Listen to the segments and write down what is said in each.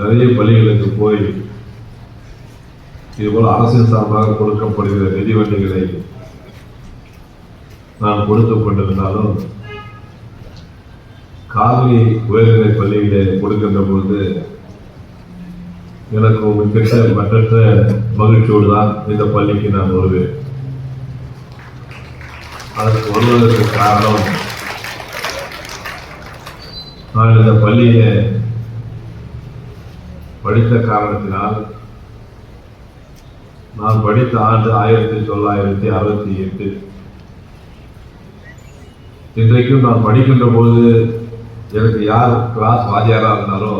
நிறைய பள்ளிகளுக்கு போய் இதுபோல் அரசின் சார்பாக கொடுக்கப்படுகிற நிதிவண்டிகளை நான் கொடுத்து கொண்டிருந்தாலும் காவிரி உயர்நிலை பள்ளியிலே கொடுக்கின்ற பொழுது எனக்கு மிகச்ச மற்ற மகிழ்ச்சியோடு தான் இந்த பள்ளிக்கு நான் வருவேன். அதற்கு வருவதற்கு காரணம் நான் இந்த பள்ளியிலே படித்த காரணத்தினால் நான் படித்த ஆண்டு ஆயிரத்தி தொள்ளாயிரத்தி அறுபத்தி எட்டு. இன்றைக்கும் நான் படிக்கின்ற போது எனக்கு யார் கிளாஸ் வாத்தியாராக இருந்தாரோ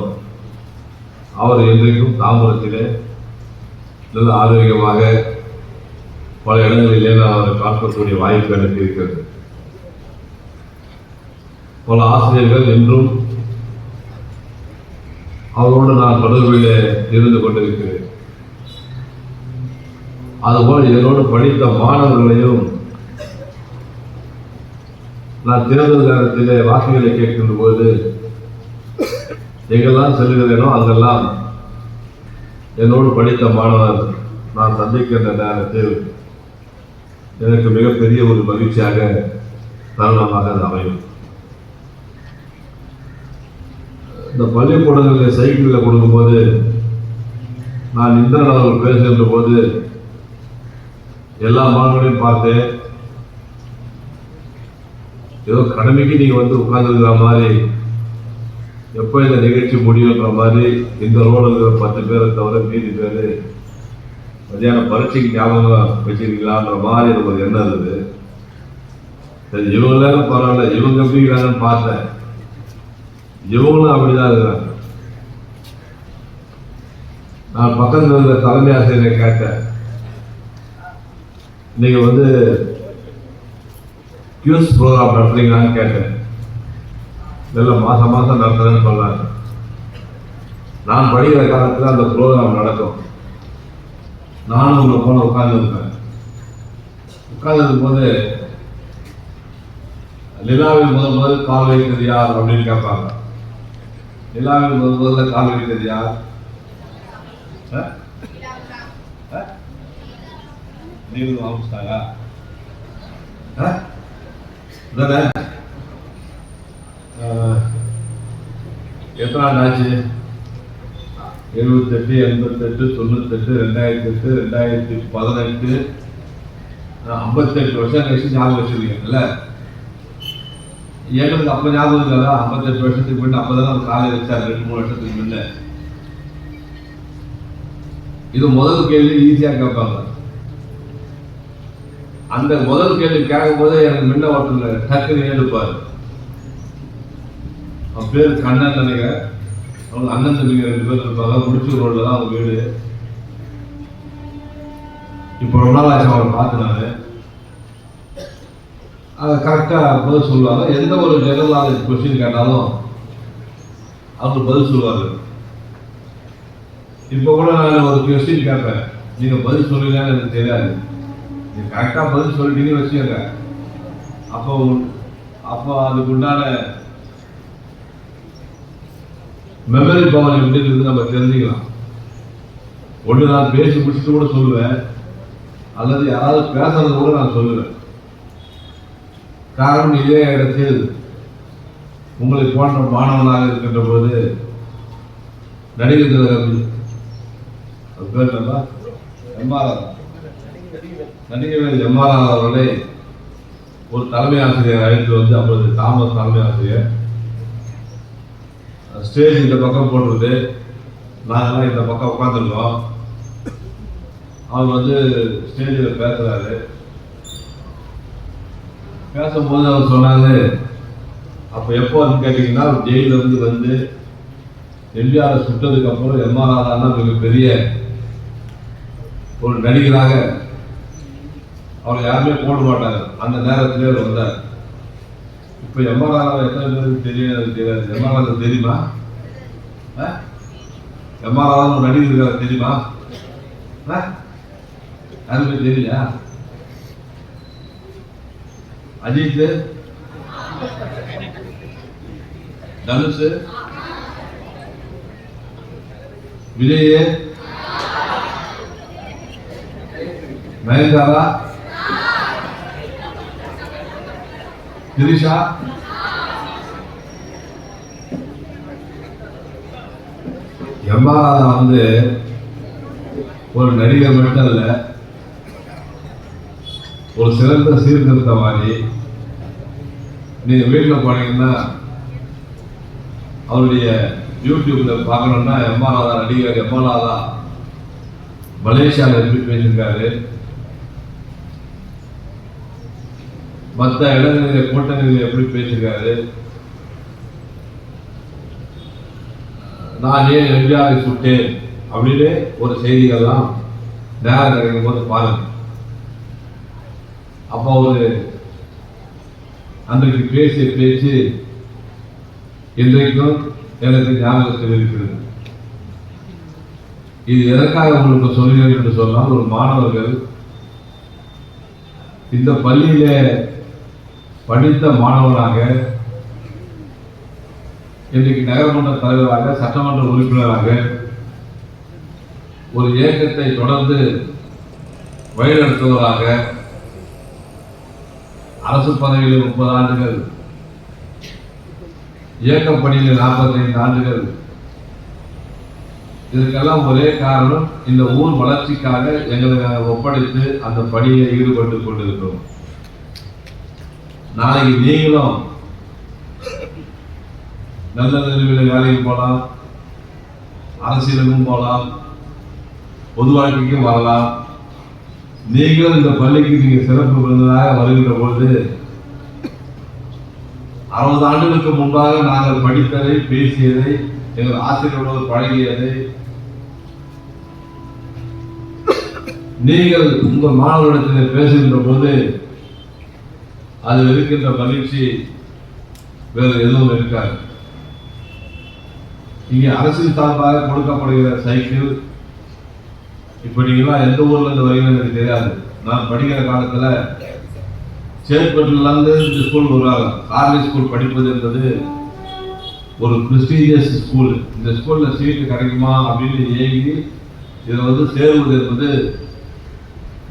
அவர் இன்றைக்கும் தாம்பரத்திலே நல்ல ஆரோக்கியமாக பல இடங்களிலே நான் அவரை பார்க்கக்கூடிய வாய்ப்பு எனக்கு இருக்கிறது. பல ஆசிரியர்கள் என்றும் அவரோடு நான் தொடர்பில் இருந்து கொண்டிருக்கிறேன். அதுபோல் என்னோடு படித்த மாணவர்களையும் நான் தேர்தல் நேரத்திலே வாக்குகளை கேட்கின்ற போது எங்கெல்லாம் செல்கிறேனோ அங்கெல்லாம் என்னோடு படித்த மாணவர் நான் சந்திக்கின்ற நேரத்தில் எனக்கு மிகப்பெரிய ஒரு மகிழ்ச்சியாக தருணமாக அது அமையும். இந்த பள்ளிக்கூடங்களில் சைக்கிளில் கொடுக்கும்போது நான் இந்திரன் அவர்கள் பேசுகின்ற போது எல்லா மாணவர்களையும் பார்த்தேன். ஏதோ கடமைக்கு நீங்கள் வந்து உட்கார்ந்துருக்கிற மாதிரி எப்போ இந்த நிகழ்ச்சி முடியுன்ற மாதிரி இந்த ரோடு இருக்கிற பத்து பேரை தவிர மீதி பேர் மத்தியானம் பரீட்சைக்கு ஞாபகம் வச்சிருக்கலான்ற மாதிரி எனக்கு ஒரு எண்ணம் இருந்தது. சரி இவங்க பரவாயில்ல இவங்க எப்படி பார்த்தேன். இவங்களும் அப்படிதான் இருக்கிறாங்க. நான் பக்கத்தில் இருந்த தலைமை ஆசிரியரை கேட்டேன். நீங்க வந்து கியூஸ் ப்ரோக்ராம் நடத்துறீங்களான்னு கேட்டேன். இல்லை மாசம் மாசம் நடத்துறேன்னு சொன்னாங்க நான் படிக்கிற காலத்தில் அந்த ப்ரோக்ராம் நடக்கும். நானும் உங்களை போன உட்கார்ந்துருப்பேன். உட்கார்ந்துருக்கும் போது நிலாவில் முதல் முதல் கால் யார்? அப்படின்னு கேட்பாங்க. நிலாவில் முதல் முதல்ல கால் வைத்தது யார் ஆ? ஆ? ஆரம்பிச்சிட்டாங்க தானே எத்தனை ஆண்டு ஆச்சு? எழுபத்தெட்டு எண்பத்தெட்டு தொண்ணூத்தெட்டு ரெண்டாயிரத்தி எட்டு ரெண்டாயிரத்தி பதினெட்டு. ஐம்பத்தெட்டு வருஷம் கழிச்சு ஞாபகம் வச்சிருக்கீங்கல்ல? எங்களுக்கு அப்போ ஞாபகம் இருக்காதா? ஐம்பத்தெட்டு வருஷத்துக்கு முன்ன அப்போ தான் காலை வச்சார் ரெண்டு மூணு வருஷத்துக்கு முன்ன. இது முதல் கேள்வி ஈஸியா கேட்பாங்க. அந்த முதல் கேள்வி கேட்கும் போது எனக்கு முன்ன ஒருத்தர் டக்குன்னு எழுப்பாரு. அவன் பேர் கண்ணன் நினைக்கிறேன். அவங்க அண்ணன் தம்பிங்க ரெண்டு பேர் இருப்பாங்க. முடிச்சு ரோடில் தான் அவங்க வீடு. இப்போ ரொம்ப நாள் ஆச்சு அவரை பார்த்து நான். கரெக்டாக பதில் சொல்லுவாங்க. எந்த ஒரு ஜெனரல் கொஸ்டின் கேட்டாலும் அவர் பதில் சொல்லுவார். இப்போ கூட நான் ஒரு கொஸ்டின் கேட்பேன். நீங்கள் பதில் சொல்லுங்கன்னு எனக்கு தெரியாது. நீங்கள் கரெக்டாக பதில் சொல்லிட்டீங்கன்னு வச்சுக்கோங்க. அப்போ அப்போ அதுக்கு உண்டான மெமரி பவர் எப்படி இருக்குது நம்ம தெரிஞ்சுக்கலாம். ஒன்று நான் பேசி முடிச்சுட்டு கூட சொல்லுவேன். அல்லது யாராவது பேசுறது கூட நான் சொல்லுவேன். காரணம் இதே இடத்தில் உங்களை போன்ற மாணவனாக இருக்கின்ற போது நடிகர் திலகம் அது பேர் என்னப்பா? எம்ஆர்ஆர். நடிகர் எம்ஆர்ஆர் அவர்களை ஒரு தலைமை ஆசிரியர் அழைத்து வந்து அப்பொழுது தாமஸ் தலைமை ஆசிரியர் ஸ்டேஜ் இந்த பக்கம் போடுறது நாங்கள்லாம் இந்த பக்கம் உட்காந்துருக்கோம் அவர் வந்து ஸ்டேஜில் பேசுகிறாரு பேசும்போது அவர் சொன்னாங்க அப்போ எப்போ வந்து கேட்டிங்கன்னா ஜெயிலிருந்து வந்து எம்ஜிஆரை சுட்டதுக்கு அப்புறம் எம்ஆர் தான் மிகப்பெரிய ஒரு நடிகராக அவரை யாருமே போட மாட்டாங்க அந்த நேரத்திலே அவர் வந்தார். இப்போ எம்ஆர்ஆர் எத்தனை பேருக்கு தெரியும் தெரியாது. எம்ஆர் எம்ஆர்ஆர் தெரியுமா? எம்ஆர்ஆர் ஒரு நடிகர் இருக்காரு தெரியுமா? ஆ? யாருமே தெரியலையா? அஜித். தனுஷ். விஜய். மயங்காரா திரிஷா. எம்மா வந்து ஒரு நடிகர் மட்டும் இல்லை ஒரு சிறந்த சீர்திருத்தவாதி நீங்க வீட்டில் போனீங்கன்னா அவருடைய யூடியூப்ல பார்க்கணும்னா எம்ஆர்ஆதா நடிகர் எம்ஆர்ஆதா மலேசியாவில் எப்படி பேசியிருக்காரு. மற்ற இடங்களிலே கூட்டங்களில் எப்படி பேசியிருக்காரு. நான் ஏன் எம்ஜிஆரை சுட்டேன் அப்படின்னு ஒரு செய்திகள்லாம் நேரம் கிடைக்கும் போது பாருங்கள் அப்போ ஒரு அன்றைக்கு பேசிய பேச்சு இன்றைக்கும் எனக்கு ஞாபகத்தில் இருக்கிறது இது எதற்காக உங்களுக்கு சொல்கிறேன் என்று சொன்னால் ஒரு மாணவர்கள் இந்த பள்ளியிலே படித்த மாணவனாக இன்றைக்கு நகரமன்ற தலைவராக சட்டமன்ற உறுப்பினராக ஒரு இயக்கத்தை தொடர்ந்து வழிநடத்துவதாக அரசு பதவியில் முப்பது ஆண்டுகள் இயக்கப் பணியில் நாற்பத்தைந்து ஆண்டுகள். இதுக்கெல்லாம் ஒரே காரணம் இந்த ஊர் வளர்ச்சிக்காக எங்களை ஒப்படைத்து அந்த பணியை ஈடுபட்டு கொண்டிருக்கிறோம். நாளைக்கு நீங்களும் நல்ல நிலைமையில் வேலைக்கு போகலாம் அரசியலுக்கும் போகலாம் பொது வாழ்க்கைக்கும் வரலாம். நீங்களும் இந்த பள்ளிக்கு நீங்கள் சிறப்பு விருந்தினராக வருகின்ற பொழுது அறுபது ஆண்டுகளுக்கு முன்பாக நாங்கள் படித்ததை பேசியதை எங்கள் ஆசிரியர்களோடு பழகியதை நீங்கள் உங்கள் மாணவர்களிடத்தில் பேசுகின்ற போது அது இருக்கின்ற மகிழ்ச்சி வேறு எதுவும் இருக்காது. இங்கே அரசின் சார்பாக கொடுக்கப்படுகிற சைக்கிள் இப்போ நீங்களாம் எந்த ஊர்ல இருந்து வரீங்கன்னு எனக்கு தெரியாது. நான் படிக்கிற காலத்துல சேப்பட்டிலேருந்து இந்த ஸ்கூல் வருவாங்க. கார்லி ஸ்கூல் படிப்பது என்பது ஒரு ப்ரெஸ்டீஜியஸ் ஸ்கூல் இந்த ஸ்கூல்ல சீட்டு கிடைக்குமா அப்படின்னு ஏங்கி இதில் வந்து சேருவது என்பது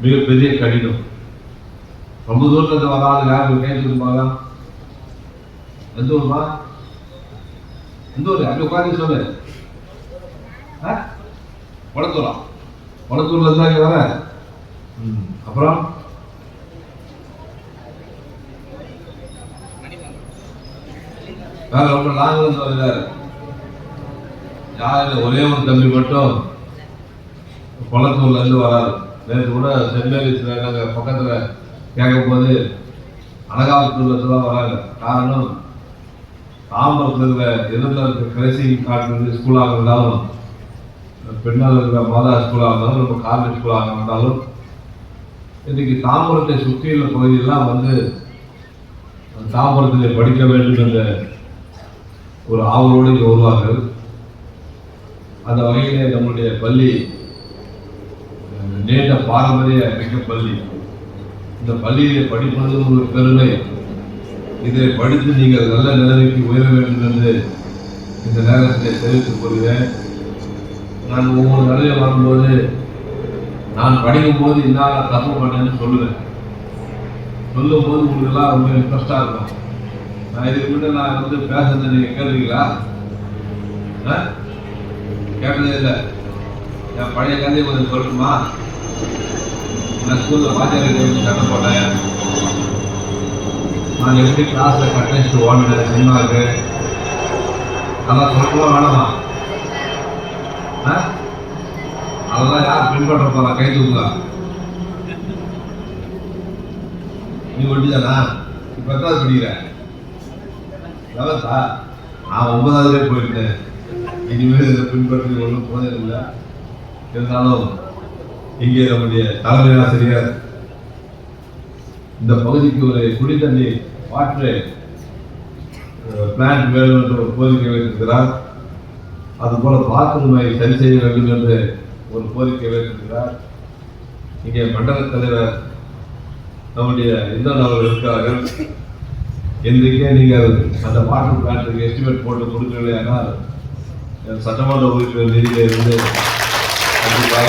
மிகப்பெரிய கடினம். ரொம்ப தூரத்தில் இருந்து வர யாரும் கேட்டுருப்பாங்க எந்த ஊர்மா? எந்த ஊர்? அப்படி உட்காந்து சொல்லு. ஆ? குளத்தூரா குளத்தூர்ல தான் இங்க வர ம், அப்புறம்? வேற ரொம்ப லாங்ல இருந்து யாரு ஒரே ஒரு தம்பி மட்டும் குளத்தூர்ல இருந்து வராரு. நேற்று கூட சென்ட் நாங்க பக்கத்துல கேட்கும் போது அழகாவத்தூர்ல இருந்து தான் வராங்க காரணம் தாம்பரத்தில் இருக்கிற எதிரில் இருக்கிற கடைசி காட்டு ஸ்கூலாக இருந்தாலும் பெண்ணால் இருக்கிற மாதா ஸ்கூலாக இருந்தாலும் நம்ம காலேஜ் ஸ்கூலாக இருந்தாலும் இன்னைக்கு தாம்பரத்தை சுற்றியுள்ள பகுதியெல்லாம் வந்து தாம்பரத்தில் படிக்க வேண்டும் என்ற ஒரு ஆவலோடு இங்கே வருவார்கள். அந்த வகையிலே நம்முடைய பள்ளி அஹ், பாரம்பரிய மிக்க பள்ளி. இந்த பள்ளியிலே படிப்பது ஒரு பெருமை. இதை படித்து நீங்கள் நல்ல நிலைமைக்கு உயர வேண்டும் என்று இந்த நேரத்தில் தெரிவித்துக் கொள்கிறேன். நான் ஒவ்வொரு நிலையில் வரும்போது நான் படிக்கும் போது இல்லாத தப்பு பண்ணேன்னு சொல்லுவேன். சொல்லும் போது உங்களுக்கெல்லாம் ரொம்ப இன்ட்ரெஸ்டாக இருக்கும். நான் இதுக்கு மட்டும் நான் வந்து பேசுறது நீங்கள் கேட்குறீங்களா ஆ? கேட்டதே இல்லை. என் பழைய கதையை கொஞ்சம் சொல்லணுமா நான் ஸ்கூலில் வாத்தியார் சட்டை போட்டேன். நான் எப்படி கிளாஸில் கட்டணிச்சுட்டு ஓடினேன். சினிமாவுக்கு அதெல்லாம் சொல்லலாம் வேணாமா? அதெல்லாம் யார் பின்பற்ற போறா? கை தூக்குங்க நீ ஒண்டிதானா இப்ப எத்தாவது படிக்கிற? லெவன்த்தா நான் ஒன்பதாவதுலேயே போயிருந்தேன். இனிமேல் இதை பின்பற்றி ஒன்றும் போனதில்லை இருந்தாலும் இங்கே நம்முடைய தலைமை ஆசிரியர் இந்த பகுதிக்கு ஒரு குடித்தண்ணி வாட்டர் பிளான்ட் வேணும் என்று ஒரு கோரிக்கை வைத்திருக்கிறார் அதுபோல பாத்ரூமை சரி செய்ய வேண்டும் என்று ஒரு கோரிக்கை வைத்திருக்கிறார். இங்கே மண்டல தலைவர் நம்முடைய இந்தன் அவர்கள் இருக்கிறார்கள். இன்றைக்கே நீங்கள் அந்த வாட்டர் பிளான்ட்டுக்கு எஸ்டிமேட் போட்டு கொடுக்கவில்லை ஆனால் என் சட்டமன்ற உறுப்பினர் நிதியில இருந்து கண்டிப்பாக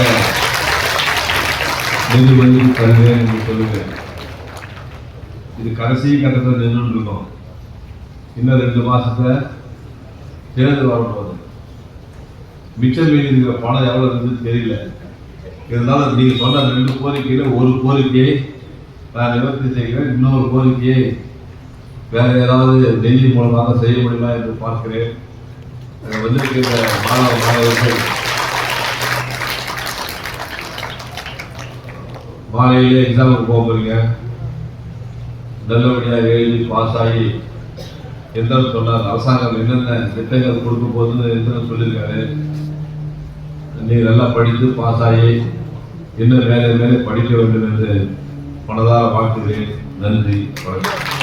நிதி மணி தருகிறேன் என்று சொல்லுங்கள் இது கடைசி கட்டத்தில் நின்றுட்டு இருக்கோம். இன்னும் ரெண்டு மாதத்தில் தேர்தல் வரப்போகுது. மிச்சம் மீதி இருக்கிற பணம் எவ்வளவு இருந்ததுன்னு தெரியல. இருந்தாலும் நீங்க சொன்ன அந்த ரெண்டு கோரிக்கையில ஒரு கோரிக்கையை நான் நிவர்த்தி செய்கிறேன். இன்னொரு கோரிக்கையை வேற ஏதாவது டெல்லி மூலமாக செய்ய முடியுமா என்று பார்க்கிறேன். வந்திருக்கிற மாணவ மாணவர்கள் மாலையிலே எக்ஸாமுக்கு போக போகிறீங்க நல்லபடியாக எழுதி பாஸ் ஆகி எந்த சொன்னார். அரசாங்கம் என்னென்ன திட்டங்கள் கொடுக்க போகுதுன்னு என்னென்ன சொல்லியிருக்காரு. நீங்கள் நல்லா படித்து பாஸ் ஆகி இன்னும் மேலே மேலே படிக்க வேண்டும் என்று மனதாக வாழ்த்துகிறேன். நன்றி வணக்கம்.